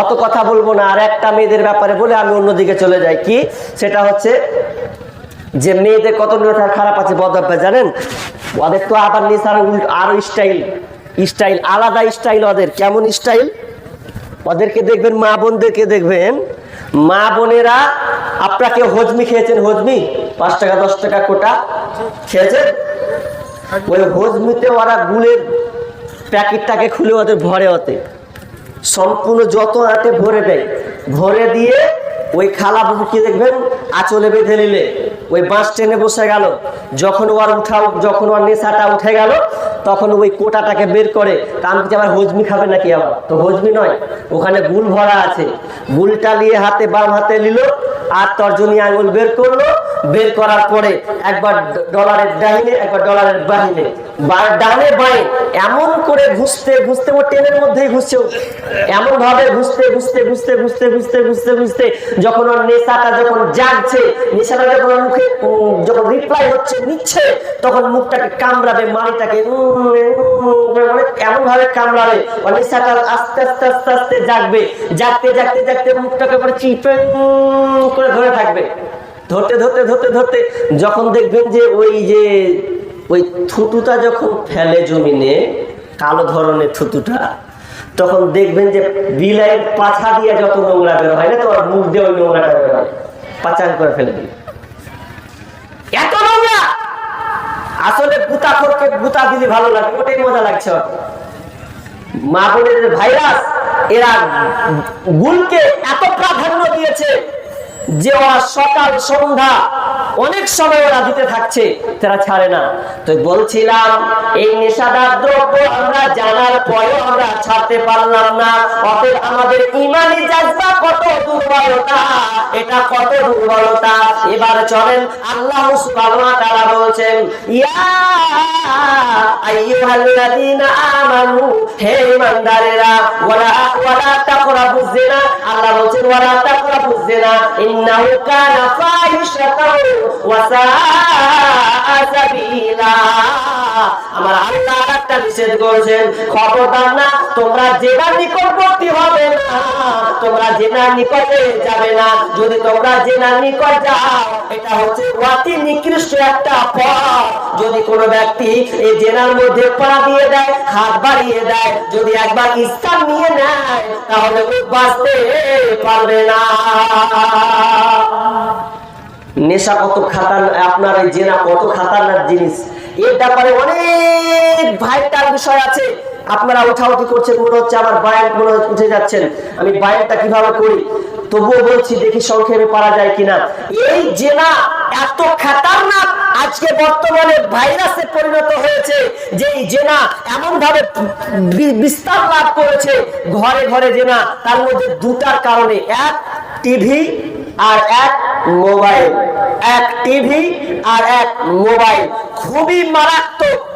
অত কথা বলব না, আর একটা মেয়েদের ব্যাপারে বলে আমি অন্যদিকে চলে যাই। কি? সেটা হচ্ছে যে মেয়েদের কত খারাপ আছে বদ অভ্যাস জানেন? ওদের তো আবার নিসার আরও স্টাইল স্টাইল আলাদা স্টাইল ওদের। কেমন স্টাইল ওদেরকে দেখবেন, মা বোনদেরকে দেখবেন, মা বোনেরা আপনাকে হজমি খেয়েছেন, হজমি? পাঁচ টাকা, দশ টাকা কোটা খেয়েছেন? ওই হজমিতে ওরা গুলের প্যাকেটটাকে খুলে ওদের ভরে ওতে। সম্পূর্ণ যত আটে ভরে দেয়, ভরে দিয়ে ওই খালা বুকে দেখবেন, আঁচলে বেঁধে নিলে, ওই বাঁশ টেনে বসে গেল। যখন ওর উঠাও যখন ওর নেশাটা উঠে গেল, তখন ওই কোটাটাকে বের করে কাম কি আবার হজমি খাবে নাকি আবার? তো হজমি নয়, ওখানে গুল ভরা আছে। গুলটা নিয়ে হাতে বাম হাতে নিল, আর তর্জনী আঙুল বের করল বের করার পরে একবার ডলারের ডাহিনে, একবার ডলারের বাহিনে। বা- ডানে বাঁয়ে, এমন করে ঘুষতে ঘুষতে ও ট্রেনের মধ্যেই ঘুষছে এমন ভাবে ঘুষতে ঘুষতে ঘুষতে ঘুষতে ঘুষতে ঘুষতে ঘুষতে যখন ওর নেশাটা যখন জাগছে, নেশাটা যখন ওর মুখে যখন রিপ্লাই হচ্ছে, নিচ্ছে, তখন মুখটাকে কামড়াবে মাড়িটাকে এমন ভাবে কামড়াবে। ওর নেশাটা আস্তে আস্তে আস্তে আস্তে জাগবে। জাগতে জাগতে জাগতে মুখটাকে পরে চিপে করে ধরে থাকবে। ধরতে ধরতে ধরতে ধরতে যখন দেখবেন যে ওই যে, ওই থুতুটা যখন ফেলে জমিনে, কালো ধরনের থুতুটা, তখন দেখবেন যে বিলাইয়ের পাছা দিয়ে যত নোংরা বের হয় না তোমার মুখ দিয়ে ওই নোংরাটা বের হয়। পাচান করে ফেলে দিই এত নোংরা! আসলে গুতা করকে গুতা দিলে ভালো লাগে, ওটাই মজা লাগছে। মা বোনের ভাইরাস, এরা গুলকে এত প্রাধান্য দিয়েছে। যে ওরা সকাল সন্ধ্যা অনেক সময় ওরা দিতে থাকছে, তারা ছাড়ে না। তো বলছিলাম, এই নেশাদার দ্রব্য আমরা জানার পরেও আমরা ছাড়তে পারলাম না। অতএব আমাদের ইমানি জাজবা কত দুর্বলতা, এটা কত দুর্বলতা। এবার চলেন, আল্লাহ সুবহানাহু তাআলা বলছেন, ইয়া আইয়ুহাল্লাযীনা আমানু, হে ঈমানদারেরা ওয়ালা ওয়ালা তাকরাবুজ জিনা আল্লাহ বলছেন ওয়ালা তাকরাবুজ জিনা ইন্নাহু কানা ফাহিশাতাও ওয়া সাআ আমার আল্লাহ একটা নিষেধ করেছেন, খবরদার না, তোমরা জেনার নিকটবর্তী হবে না, তোমরা জেনার নিকটে যাবে না। যদি তোমরা জেনার নিকট যাও, এটা হচ্ছে অতি নিকৃষ্ট একটা পথ। যদি কোনো ব্যক্তি এই জেনার মধ্যে পা দিয়ে দেয়, হাত বাড়িয়ে দেয়, যদি একবার ইসলাম নিয়ে নেয়, তাহলে বাঁচতে পারবে না। নেশা কত খাতার আপনার জেনা কত খাতারনাক জিনিস। এর ব্যাপারে অনেক ভাইটাল বিষয় আছে। আপনারা উঠাউঠি করছেন, মনে হচ্ছে আমার বায়ান, মনে উঠে যাচ্ছেন। আমি বায়ানটা কীভাবে করি? তবুও বলছি, দেখি সংক্ষেপে পারা যায় কিনা। এই জেনা এত খাতারনাক আজকে বর্তমানে ভাইরাসে পরিণত হয়েছে যে এই জেনা এমন ভাবে বিস্তার লাভ করেছে ঘরে ঘরে জেনা। তার মধ্যে দুটার কারণে, এক টিভি আর এক মোবাইল। এক টিভি আর এক মোবাইল। খুবই মারাত্মক।